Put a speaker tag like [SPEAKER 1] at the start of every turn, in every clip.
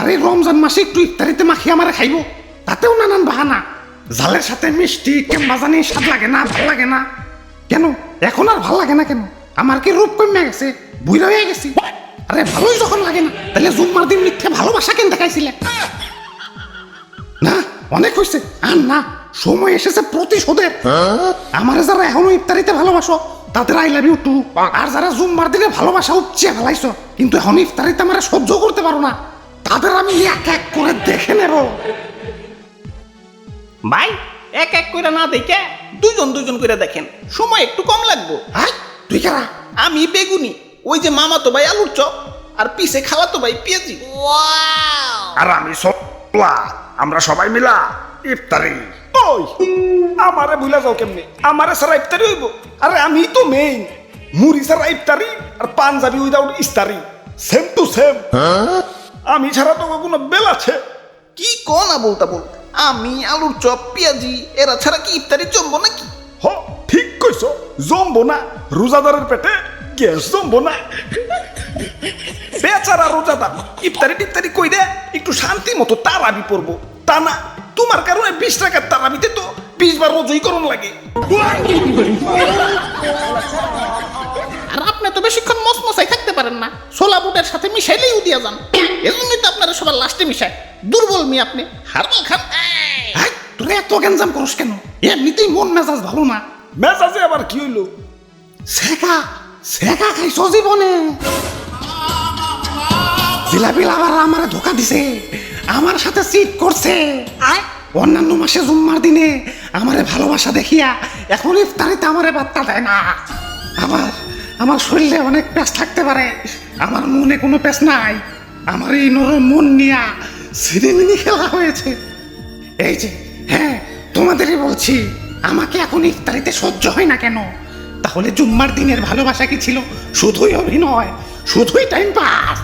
[SPEAKER 1] আরে রমজান মাসে একটু ইফতারিতে মাখিয়ে আমারে খাইব। তাতেও নানান বাহানা। জালের সাথে মিষ্টি কেমবা জানি স্বাদ লাগে না, ভালো লাগে না। কেন? এখন আর ভালো লাগে না কেন? আমার কি রূপ কমে গেছে? বুড়া হয়ে গেছি। আরে ভালোই যখন লাগে না, তাহলে জুম্মার দিন মিথ্যে ভালোবাসা কেন দেখাইছিলে? না, অনেক হয়েছে আর না, সময় এসেছে প্রতিশোধের। আমার যারা এখনও ইফতারিতে ভালোবাসো, তাদের আই লাভ ইউ টু। আর যারা জুম্মার দিনে ভালোবাসা উপচে ফেলাইছো, কিন্তু এখন ইফতারিতে আমার সহ্য করতে পারো না। তাদের আমি এক এক করে দেখে নেব।
[SPEAKER 2] ভাই এক এক করে না দেখে দুজন দুজন করে দেখেন। সময় একটু কম লাগবো।
[SPEAKER 1] হাই তুই কারা?
[SPEAKER 2] আমি বেগুনি ওই যে মামা তো ভাই আলুর চপ আর পিছে খাওয়া তো ভাই পেঁয়াজি।
[SPEAKER 3] আর আমি সপ্লা আমরা সবাই মিলা ইফতারি।
[SPEAKER 4] ওই আমারে ভুলে যাও কেমনে? আমারে সারা ইফতারি হইব? আরে আমি তো মেইন মুড়ি সারা ইফতারি আর পাঞ্জাবি উইদাউট ইস্তারি। সেম টু সেম আমি ছাড়া তো কোনো বেল আছে?
[SPEAKER 2] কি কো না বলতা বল আমি আলুর চপ পেঁয়াজি এরা ছাড়া কি ইফতারি জমবো নাকি?
[SPEAKER 4] হ ঠিক কইছো জমবো না। রোজাদারের পেটে গ্যাস জমবো না। বেচারা রোজাদার ইফতারি টিফতারি কই দে একটু শান্তি মতো তারাবি পড়ব। তা না তোমার কারণে বিশ টাকার তারাবিতে তো বিশ বার রোজই করণ লাগে।
[SPEAKER 2] আর আপনি তো বেশিক্ষণ মসমসাই থাকতে পারেন না। ছোলা বুটের সাথে মিশাইলেই উদিয়া যান। এজন্যই তো আপনারা সবার লাস্টে মিশায়। দুর্বল মি আপনি। হারবাল খান।
[SPEAKER 1] তোরা এত গ্যাঞ্জাম করস কেন? এমনিতেই মন মেজাজ ভালো না।
[SPEAKER 4] মেজাজে আবার কি হইল?
[SPEAKER 1] শেখা শেখা খাইছ জীবনে। জিলাপিল আবার আমারে ধোকা দিছে। আমার সাথে চিট করছে। অন্যান্য মাসে জুম্মার দিনে আমারে ভালোবাসা দেখিয়া এখন ইফতারিতে আমারে বার্তা দেয় না। আমার আমার শরীরে অনেক প্যাস থাকতে পারে। আমার মনে কোনো প্যাস নাই। আমার এই নরম মন নিয়া সিনেমিনি খেলা হয়েছে। এই যে হ্যাঁ তোমাদেরই বলছি আমাকে এখন ইফতারিতে সহ্য হয় না কেন? তাহলে জুম্মার দিনের ভালোবাসা কি ছিল? শুধুই অভিনয় শুধুই টাইম পাস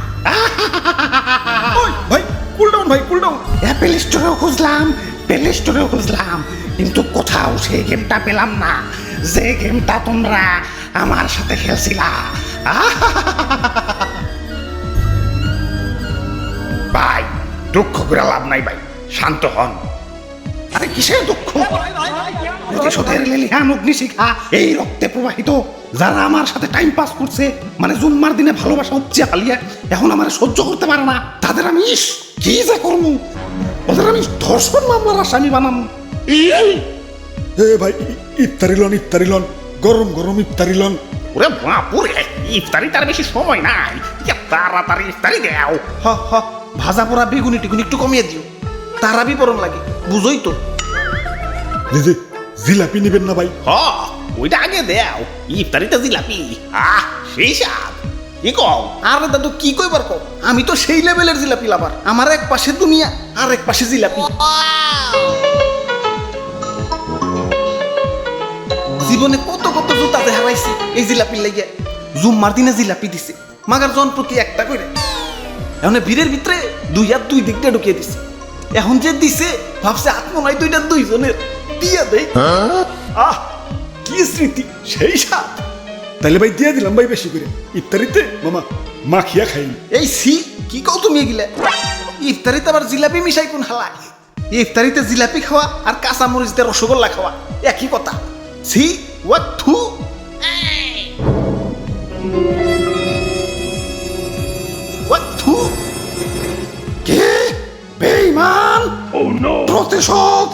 [SPEAKER 4] ভাই কুল ডাউন ভাই কুল ডাউন
[SPEAKER 1] অ্যাপেল স্টোরেও খুঁজলাম প্লে স্টোরেও খুঁজলাম কিন্তু কোথাও সেই গেমটা পেলাম না। যে গেমটা তোমরা আমার সাথে খেলছিলা।
[SPEAKER 3] ভাই দুঃখ করে লাভ নাই ভাই শান্ত হন।
[SPEAKER 1] আরে কিসের দুঃখ? প্রতিশোধের লেলিহান অগ্নিশিখা এই রক্তে প্রবাহিত যারা আমার সাথে টাইম পাস করছে মানে জুম্মার দিনে ভালোবাসা উপচে ফালিয়ে এখন আমার সহ্য করতে পারে না তাদের আমি ইস কি যে করব? ওদের আমি ধর্ষণ মামলার আসামি বানাম।
[SPEAKER 4] এ ভাই ইফতারি লন ইফতারি লন গরম গরম ইফতারি লন।
[SPEAKER 1] ওরে বাপুরে ইফতারি তার বেশি সময় নাই। তাড়াতাড়ি ইফতারি দেও।
[SPEAKER 2] হ হ। ভাজা পোড়া বেগুনি টিগুনি একটু কমিয়ে দিও। তারাবি পরম লাগে বুঝোই তো।
[SPEAKER 4] জিলাপি নিবেন না ভাই।
[SPEAKER 2] হ ওইটা আগে দেও ইফতারিতে জিলাপি। আহ সেই স্বাদ। কি কও? আরে দাদু কি কইবার কও? আমি তো সেই লেভেলের জিলাপি লাভার। আমার এক পাশে দুনিয়া আর এক পাশে জিলাপি। জীবনে কত কত জুতাতে হারাইছি এই জিলাপির লাগিয়া। জুম্মার দিনে জিলাপি দিছে। মাগার জন প্রতি একটা করে এখন ভিড়ের ভিতরে দুই হাত দুই দিকটা ঢুকিয়ে দিছে। এখন যে দিছে ভাবছে আত্মনয় দুইটা দুইজনের। দিয়া দেয়
[SPEAKER 4] আহ কি স্মৃতি সেই সাত তাইলে ভাই দিয়ে দিলাম ভাই বেশি করে। ইফতারিতে মামা মাখিয়া খাইন
[SPEAKER 2] এই সি কি কও তুমি এগুলা? ইফতারিতে আবার জিলাপি মিশাই কোন হালায় ইফতারিতে জিলাপি খাওয়া আর কাঁচা মরিচ দিয়ে রসগোল্লা খাওয়া একই কথা। সি ওয়াট থু।
[SPEAKER 1] প্রতিশোধ